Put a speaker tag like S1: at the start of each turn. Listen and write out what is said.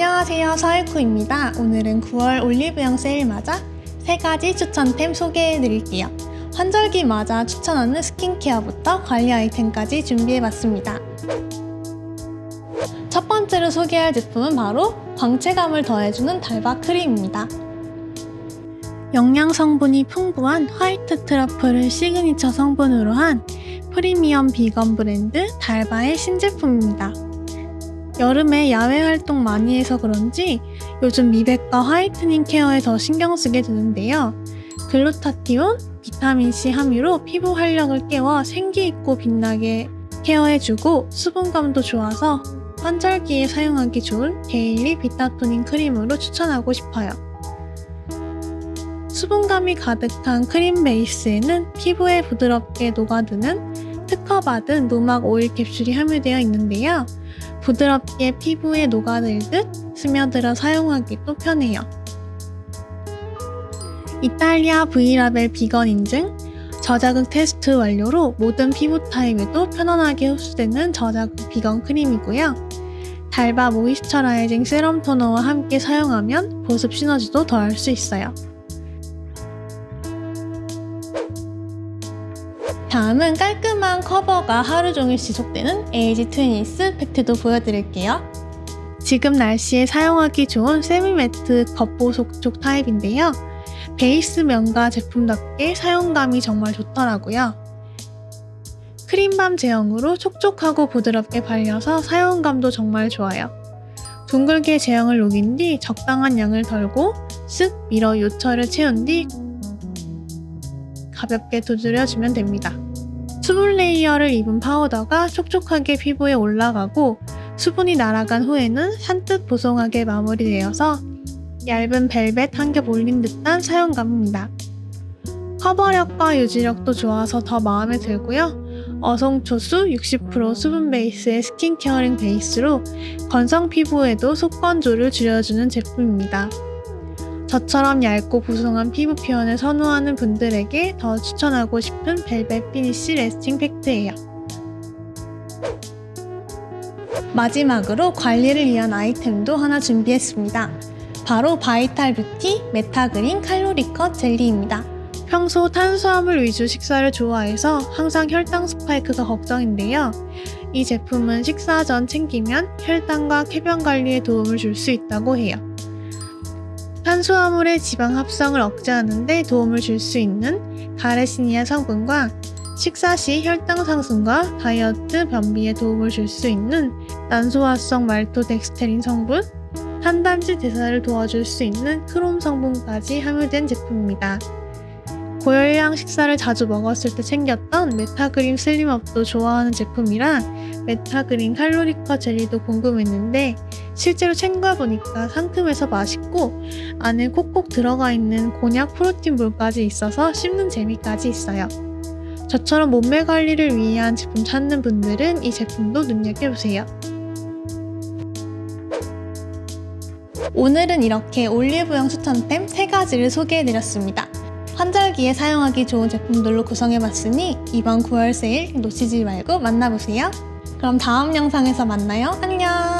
S1: 안녕하세요 서일쿠입니다. 오늘은 9월 올리브영 세일 맞아 세 가지 추천템 소개해 드릴게요. 환절기 맞아 추천하는 스킨케어부터 관리 아이템까지 준비해봤습니다. 첫 번째로 소개할 제품은 바로 광채감을 더해주는 달바 크림입니다. 영양 성분이 풍부한 화이트 트러플을 시그니처 성분으로 한 프리미엄 비건 브랜드 달바의 신제품입니다. 여름에 야외 활동 많이 해서 그런지 요즘 미백과 화이트닝 케어에 더 신경 쓰게 되는데요. 글루타티온, 비타민C 함유로 피부 활력을 깨워 생기있고 빛나게 케어해주고 수분감도 좋아서 환절기에 사용하기 좋은 데일리 비타토닝 크림으로 추천하고 싶어요. 수분감이 가득한 크림 베이스에는 피부에 부드럽게 녹아드는 특허받은 노막 오일 캡슐이 함유되어 있는데요. 부드럽게 피부에 녹아들듯 스며들어 사용하기도 편해요. 이탈리아 V라벨 비건 인증, 저자극 테스트 완료로 모든 피부 타입에도 편안하게 흡수되는 저자극 비건 크림이고요. 달바 모이스처라이징 세럼 토너와 함께 사용하면 보습 시너지도 더할 수 있어요. 다음은 깔끔한 커버가 하루 종일 지속되는 에이지 트위니스 팩트도 보여드릴게요. 지금 날씨에 사용하기 좋은 세미매트 겉보속 타입인데요. 베이스 면과 제품답게 사용감이 정말 좋더라고요. 크림밤 제형으로 촉촉하고 부드럽게 발려서 사용감도 정말 좋아요. 둥글게 제형을 녹인 뒤 적당한 양을 덜고 쓱 밀어 요철을 채운 뒤 가볍게 두드려주면 됩니다. 수분 레이어를 입은 파우더가 촉촉하게 피부에 올라가고 수분이 날아간 후에는 산뜻 보송하게 마무리되어서 얇은 벨벳 한 겹 올린 듯한 사용감입니다. 커버력과 유지력도 좋아서 더 마음에 들고요. 어성초수 60% 수분 베이스의 스킨케어링 베이스로 건성 피부에도 속건조를 줄여주는 제품입니다. 저처럼 얇고 보송한 피부 표현을 선호하는 분들에게 더 추천하고 싶은 벨벳 피니쉬 레스팅 팩트예요. 마지막으로 관리를 위한 아이템도 하나 준비했습니다. 바로 바이탈 뷰티 메타그린 칼로리 컷 젤리입니다. 평소 탄수화물 위주 식사를 좋아해서 항상 혈당 스파이크가 걱정인데요. 이 제품은 식사 전 챙기면 혈당과 쾌변 관리에 도움을 줄 수 있다고 해요. 탄수화물의 지방 합성을 억제하는데 도움을 줄 수 있는 가레시니아 성분과 식사 시 혈당 상승과 다이어트 변비에 도움을 줄 수 있는 난소화성 말토덱스테린 성분, 탄단지 대사를 도와줄 수 있는 크롬 성분까지 함유된 제품입니다. 고열량 식사를 자주 먹었을 때 챙겼던 메타그린 슬림업도 좋아하는 제품이라 메타그린 칼로리커 젤리도 궁금했는데 실제로 챙겨보니까 상큼해서 맛있고 안에 콕콕 들어가 있는 곤약 프로틴볼까지 있어서 씹는 재미까지 있어요. 저처럼 몸매 관리를 위한 제품 찾는 분들은 이 제품도 눈여겨보세요. 오늘은 이렇게 올리브영 추천템 3가지를 소개해드렸습니다. 환절기에 사용하기 좋은 제품들로 구성해봤으니 이번 9월 세일 놓치지 말고 만나보세요. 그럼 다음 영상에서 만나요. 안녕!